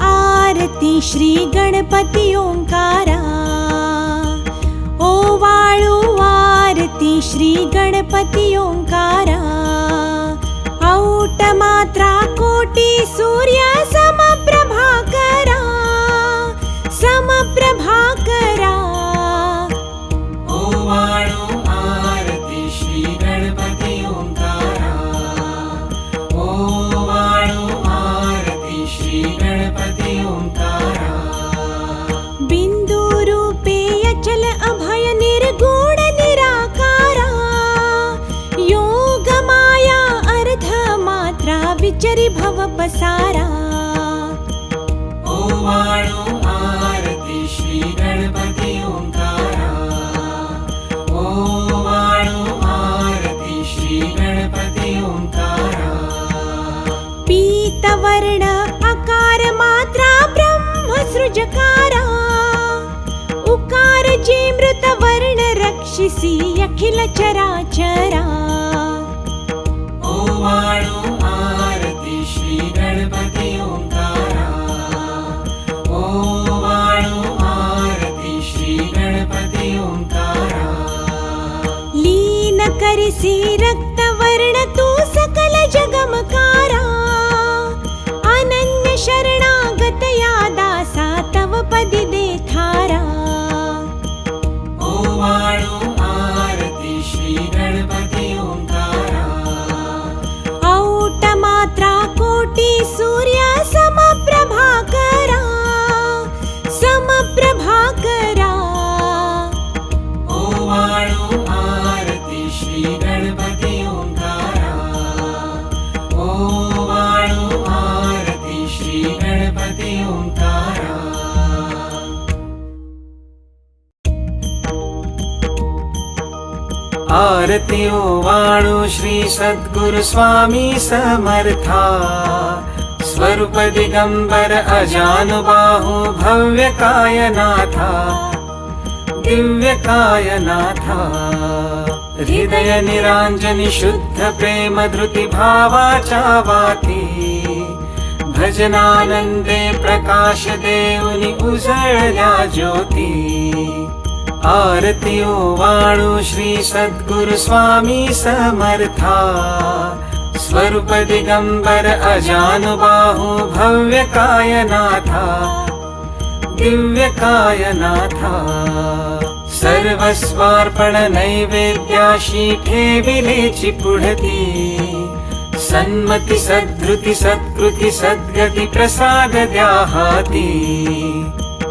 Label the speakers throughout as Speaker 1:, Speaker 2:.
Speaker 1: आरती श्री गणपति ओंकारा. ओवाळु आरती श्री गणपति ओंकारा. औट कोटि सूर्य समप्रभाकरा. समप्रभाकरा भव पसारा
Speaker 2: ओवाळु आरती श्री गणपति ओंकारा। ओवाळु आरती श्री गणपति ओंकारा।
Speaker 1: पीतवर्ण अकार मात्रा ब्रह्म सृजकारा। उकार जे मृतवर्ण रक्षिसि अखिल
Speaker 2: சீரக் आरती ओवाळु श्री सद्गुरु स्वामी समर्था। स्वरूप दिगंबर अजानुबाहु भव्य कायनाथा। दिव्यकायनाथा हृदय निराञ्जनि शुद्ध प्रेम धृति भावाचा वाती भजनानन्दे प्रकाश देवनि उजळल्या ज्योती आरती ओवाळु श्री सद्गुरु स्वामी समर्था। स्वरूप दिगंबर अजानुबाहु भव्य कायनाथा। दिव्यकायनाथा सर्वस्वार्पण नैवेद्याशी ठेविलेची पुढती। सन्मति सद्धृति सत्कृति सद्गति प्रसाद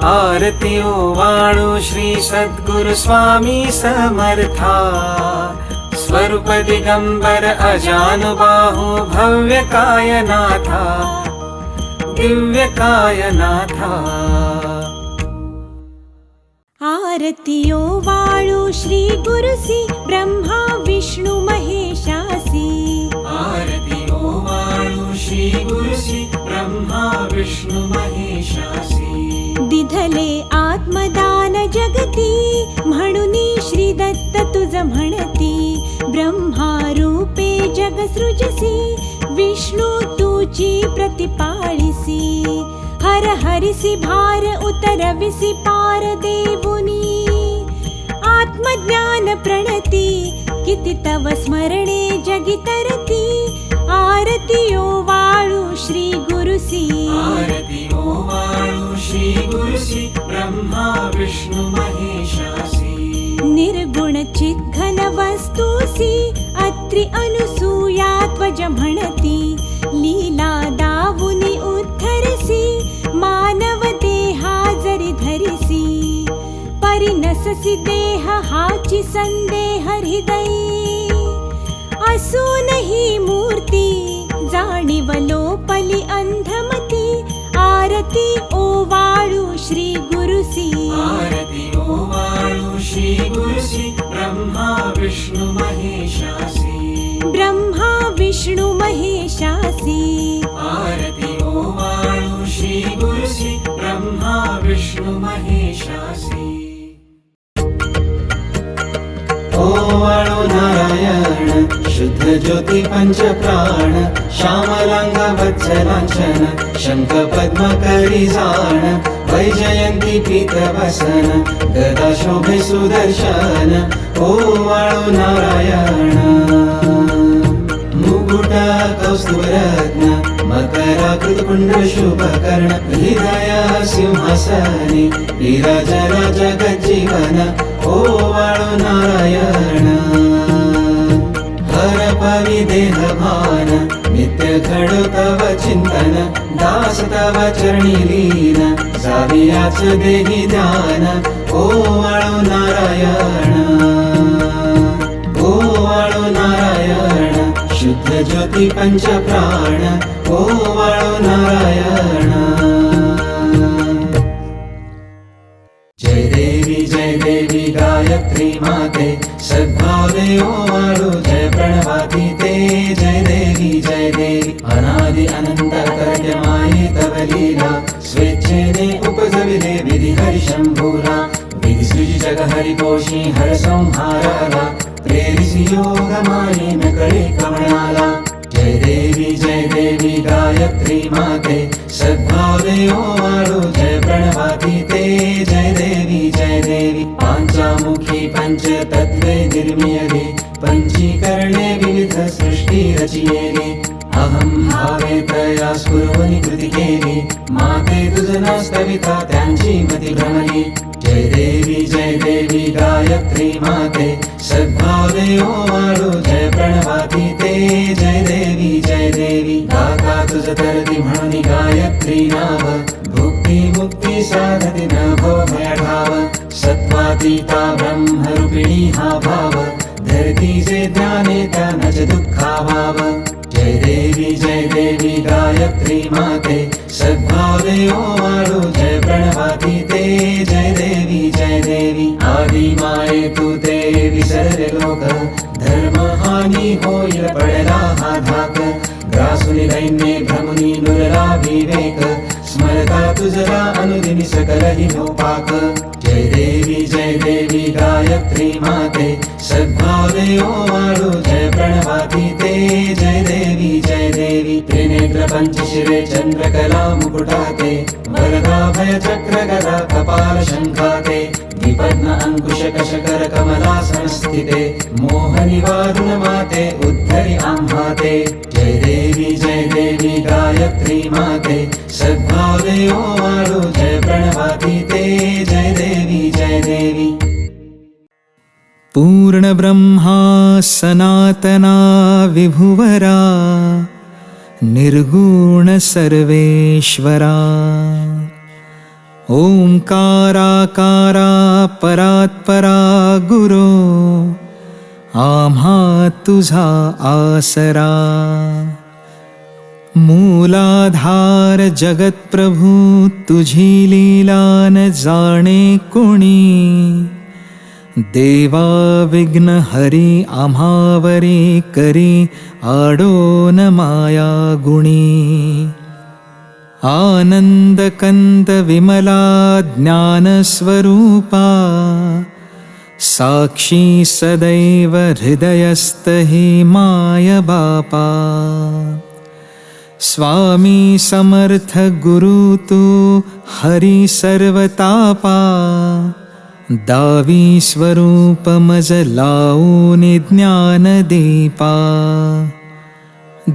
Speaker 2: द्याहाती आरती ओवाळु श्री सद्गुरु स्वामी समर्था। स्वरूप दिगंबर अजानुबाहु भव्य कायनाथा। दिव्यकायनाथा
Speaker 1: आरतियो वाळु श्री गुरुसि ब्रह्मा विष्णु महेशासि।
Speaker 2: आरती ओवाळु श्री गुरुसि ब्रह्मा विष्णु महेशासी
Speaker 1: दिधले आत्मदान जगती म्हणुनी श्री दत्त तुझ म्हणती. ब्रह्मा रूपे जग सृजसी विष्णु प्रतिपाळिसी. हर हरिसि भार उतरविसि पार देवुनी. आत्मज्ञान प्रणति किति तव स्मरणे जगितरति आरतियो वाळु श्री गुरुसि
Speaker 2: आरती ओवाळु श्री गुरुसि ब्रह्मा विष्णु महेशासी.
Speaker 1: निर्गुण चिद्घन वस्तुसि अत्रि अनुसूया त्वज म्हणती. लीला दावुनि उद्धरसि मानव देहा जरि धरिसि. परिनससि देह हाचि संदेह हृदयी असून ही मूर्ती जाणिवलो पली अंधमती। आरती ओवाळु श्री गुरुसी
Speaker 2: आरती ओवाळु श्री गुरुसि ब्रह्मा विष्णु महेशासी
Speaker 1: ब्रह्मा विष्णु महेशासी
Speaker 2: आरती ओवाळु श्री गुरुसि ब्रह्मा विष्णु महेशासी ओवाळु नारायण शुद्ध ज्योति पञ्च प्राण श्यामलाङ्ग वत्सलाञ्छन शङ्ख पद्मकरि जाण वैजयन्ती पीतवसन गदा शोभे सुदर्शन ओ वाळो नारायण। मुकुट कौस्तुभरत्न मकराकृतकुण्ड शुभकर्ण हृदय सिंहासने विराजराज गज्जीवन ओ वाळो नारायण हर पवि देहभान नित्य घडो तव चिन्तन दास तव चरणी लीन। जावियाच देहि ध्यान ओ वाळो नारायण। ओ वाळो नारायण शुद्ध ज्योति पंच प्राण। ओ वाळो नारायण। जय देवी जय देवी गायत्री माते सद्भावे ओ वाळो जय प्रणवाति ते जय देवी जय देवी अनादि अनन्त कर्यमाये तव लीला स्वेच्छेने उपजविले विधि हरि शम्भूला विधि सृजि जग हरि कोशी हर संहाराला प्रेरिसि योगमाये न कळे कमळाला जय देवी जय देवी गायत्री माते सद्भावे ओ वाळो जय प्रणवाति ते। जय देवी जय देवी पाञ्चामुखी पञ्च तत्त्वे निर्मीयते। पञ्चीकरणे विविध सृष्टि अहं भावे तया स्फुरवनि कृति केली माते तुझनास्तविता त्यांची मती भ्रमली जय देवी जय देवी गायत्री माते सद्भावे ओ वाळो जय प्रणवाति ते। जय देवी जय देवी गाता तुझ तरती म्हणून गायत्री नाव भुक्ती मुक्ती साधति न भो भयढाव सत्त्वातीता ब्रह्मरूपिणी हा भाव। धरती जे ज्ञाने त्यानच दुःखाभाव जय देवी जय देवी गायत्री माते सद्भावे ओ वाळो जय प्रणवाति ते। जय देवी जय देवी आदि माये तू ते। विसर लोक होईल पडला हा धाक। ग्रासुनि दैन्ये भ्रमुनी नुरला विवेक स्मरता तुझला अनुदिनी सकल हि लोपाक जय देवी जय देवी गायत्री माते सद्भावे वाळो जय प्रणवाति ते। जय देवी जय देवी त्रिनेत्र पञ्चशिरे चन्द्रकला मुकुटाते वरदा भय चक्र गदा कपाल शङ्खाते विपद्म अङ्कुश कशकर कमलासन स्थिते मोहनि वारुण माते उद्धरि देवी जय प्रणवाति ते जय देवी जय देवी।
Speaker 3: पूर्णब्रह्मा सनातना विभुवरा निर्गुणसर्वेश्वरा ओङ्काराकारा परात्परा गुरो आम्हा तुझा आसरा मूलाधार जगत्प्रभू तुझी लीला न जाणे कोणी? देवा विघ्न हरी आम्हावरी करी आडो न माया गुणी. आनन्दकन्द विमला ज्ञानस्वरूपा साक्षी सदैव हृदयस्तहि माय बापा स्वामी समर्थ गुरु तु हरि सर्वतापा। दावी स्वरूपमज लाऊनि ज्ञानदीपा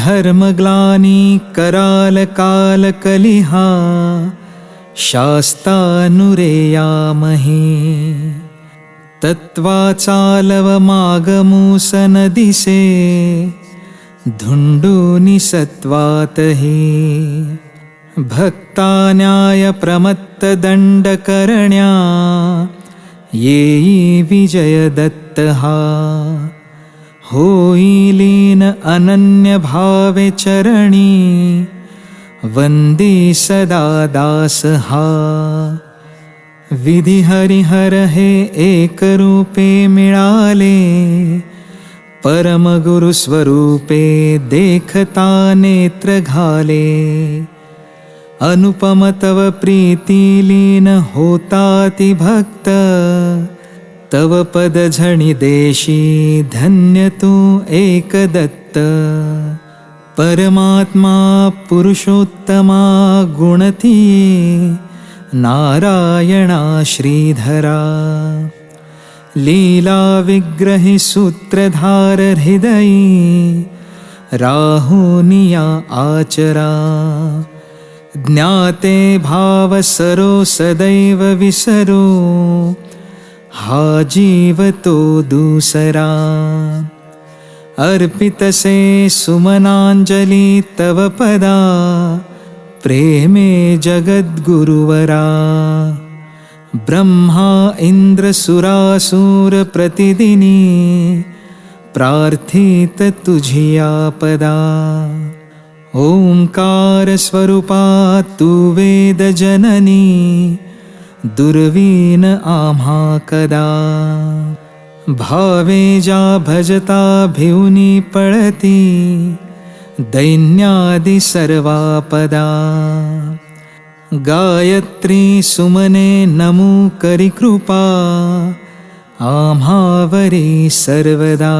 Speaker 3: धर्मग्लानी कराल काल कलिहा। शास्तानुरेयामहे तत्त्वाचालव मागमूसन दिसे धुण्डूनि सत्त्वातहि भक्तान्यायप्रमत्तदण्डकरण्या। येयी विजयदत्तहा। होयिलीन अनन्यभावे चरणी। वन्दे सदा दासहा। विधि हरिहर हे एकरूपे मिळाले परमगुरुस्वरूपे देखता नेत्र घाले अनुपम तव प्रीतिलीन होताति भक्त।
Speaker 2: तव पदझणि देशी धन्य तु एकदत्त। परमात्मा पुरुषोत्तमा गुणती। नारायणा श्रीधरा लीला विग्रहि सूत्रधार हृदयी राहुनिया आचरा। ज्ञाते भावसरो सदैव विसरो। हा जीवतो दूसरा। अर्पितसे सुमनाञ्जलि तव पदा। प्रेमे जगद्गुरुवरा ब्रह्मा इन्द्रसुरासुरप्रतिदिनी प्रार्थित तुझिया पदा ओङ्कारस्वरूपा तु वेदजननी दुर्वीन आम्हा कदा। भावे जा भजता भिवनी पळती दैन्यादि सर्वापदा गायत्री सुमने नमो करि कृपा आम्हावरी सर्वदा।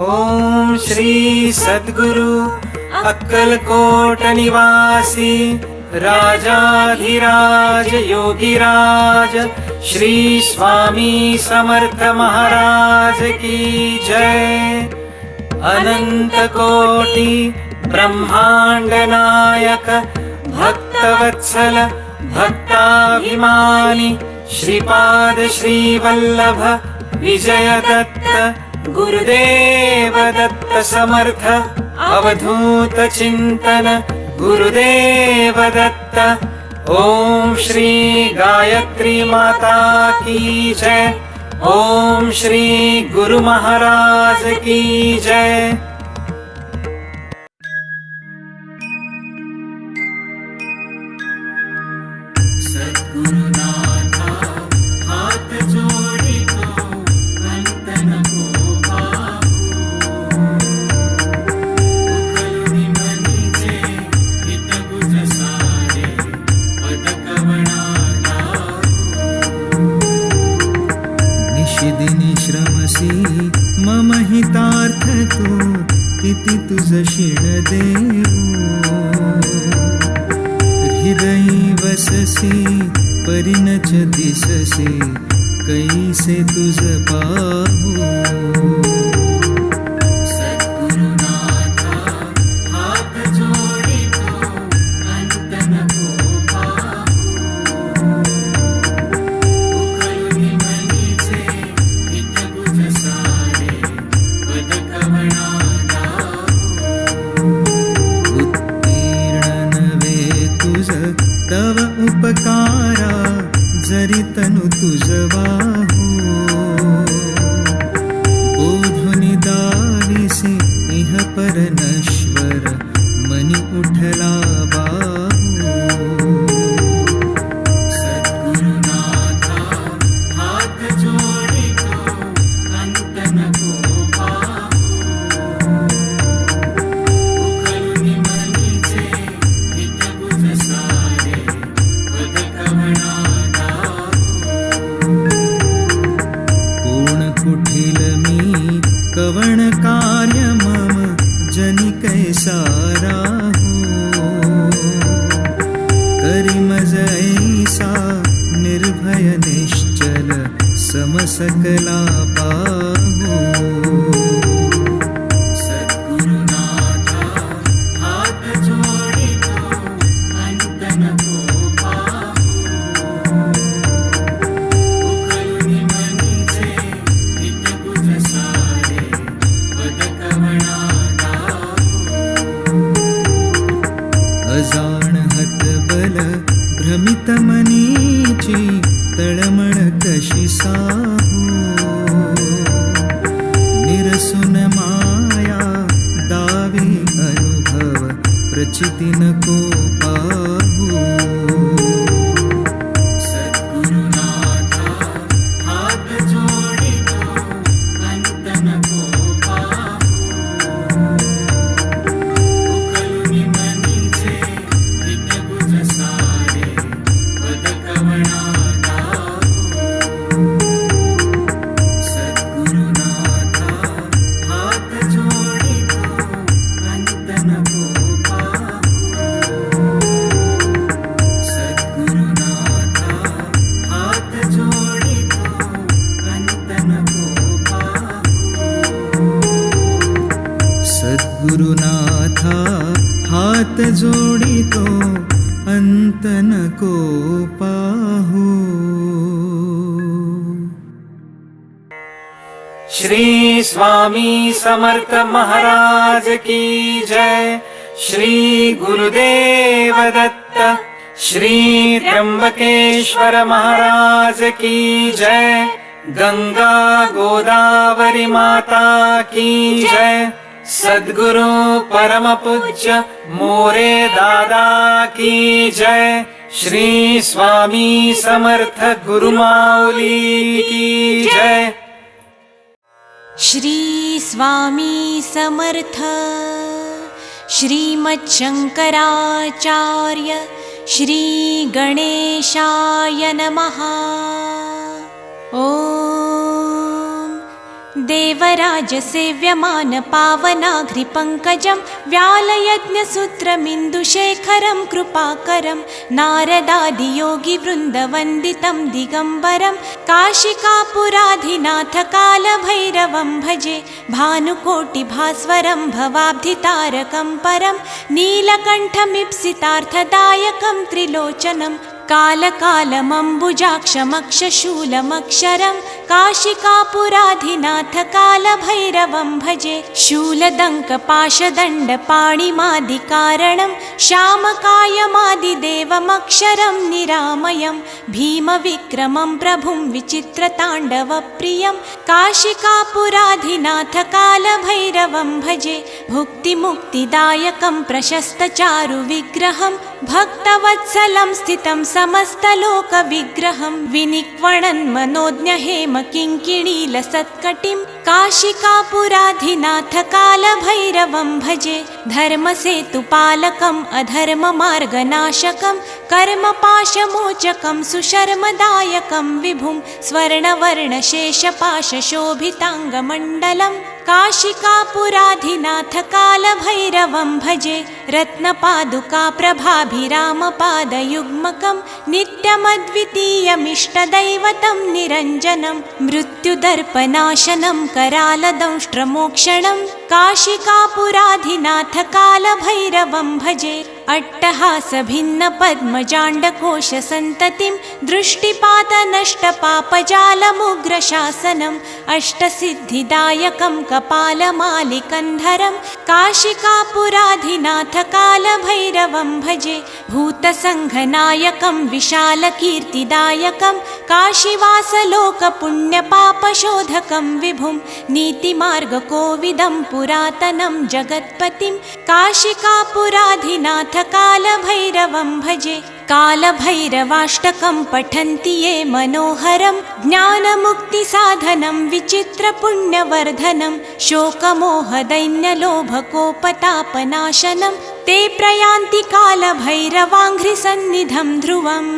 Speaker 2: ॐ श्री सद्गुरु अक्कलकोट निवासी राजाधिराज योगिराज श्री स्वामी समर्थ महाराज की जय। अनंत कोटि ब्रह्मांड नायक भक्तवत्सल भक्ताभिमानी श्रीपाद श्रीवल्लभ विजय दत्त गुरुदेव दत्त समर्थ अवधूत चिन्तन गुरुदेव दत्त ॐ श्री गायत्री माता की जय ॐ श्री गुरु महाराज की जय सद्गुरुनाथा हात जोडितो अंत नको पाहू।
Speaker 4: श्री स्वामी समर्थ महाराज की जय। श्री गुरुदेव दत्त श्री त्र्यंबकेश्वर महाराज की जय। गंगा गोदावरी माता की जय सद्गुरु परम पूज्य मोरे दादा की जय। श्री स्वामी समर्थ गुरुमाऊली की जय।
Speaker 1: श्री स्वामी समर्थ श्रीमच्छङ्कराचार्य श्रीगणेशाय नमः। ॐ देवराजसेव्यमान पावनाघ्रिपङ्कजं व्यालयज्ञसूत्रमिन्दुशेखरं कृपाकरं नारदादियोगिवृन्दवन्दितं दिगम्बरं काशिकापुराधिनाथकालभैरवं भजे भानुकोटिभास्वरं भवाब्धितारकं परं नीलकण्ठमीप्सितार्थदायकं त्रिलोचनं कालकालमम्बुजाक्षमक्षशूलमक्षरं काशिकापुराधिनाथकालभैरवं भजे शूलदङ्कपाशदण्डपाणिमादिकारणं श्यामकायमादिदेवमक्षरं निरामयं भीमविक्रमं प्रभुं विचित्रताण्डवप्रियं काशिकापुराधिनाथकालभैरवं भजे भुक्तिमुक्तिदायकं प्रशस्तचारुविग्रहं भक्तवत्सलं स्थितं समस्तलोकविग्रहं विनिक्वणन्मनोज्ञहेम किङ्किणीलसत्कटिं काशिकापुराधिनाथकालभैरवं भजे धर्मसेतुपालकम् अधर्ममार्गनाशकं कर्मपाशमोचकं सुशर्मदायकं विभुं स्वर्णवर्णशेषपाशशोभिताङ्गमण्डलं काशिकापुराधिनाथकालभैरवं भजे रत्नपादुकाप्रभाभिरामपादयुग्मकं नित्यमद्वितीयमिष्टदैवतं निरञ्जनं मृत्युदर्पनाशनं करालदंष्ट्रमोक्षणं काशिकापुराधिनाथकालभैरवं भजे अट्टहासभिन्नपद्मजाण्डकोशसन्ततिं दृष्टिपातनष्टपापजालमुग्रशासनम् अष्टसिद्धिदायकं कपालमालिकन्धरं काशिकापुराधिनाथकालभैरवं भजे भूतसङ्घनायकं विशालकीर्तिदायकं काशीवासलोकपुण्यपापशोधकं विभुं नीतिमार्गकोविदं पुरातनं जगत्पतिं काशिकापुराधिनाथकालभैरवं भजे कालभैरवाष्टकं पठन्ति ये मनोहरं ज्ञानमुक्तिसाधनं विचित्रपुण्यवर्धनं शोकमोहदैन्यलोभकोपतापनाशनं ते प्रयान्ति कालभैरवाङ्घ्रिसन्निधं ध्रुवम्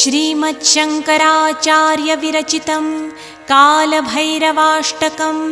Speaker 1: श्रीमच्छङ्कराचार्यविरचितं कालभैरवाष्टकम्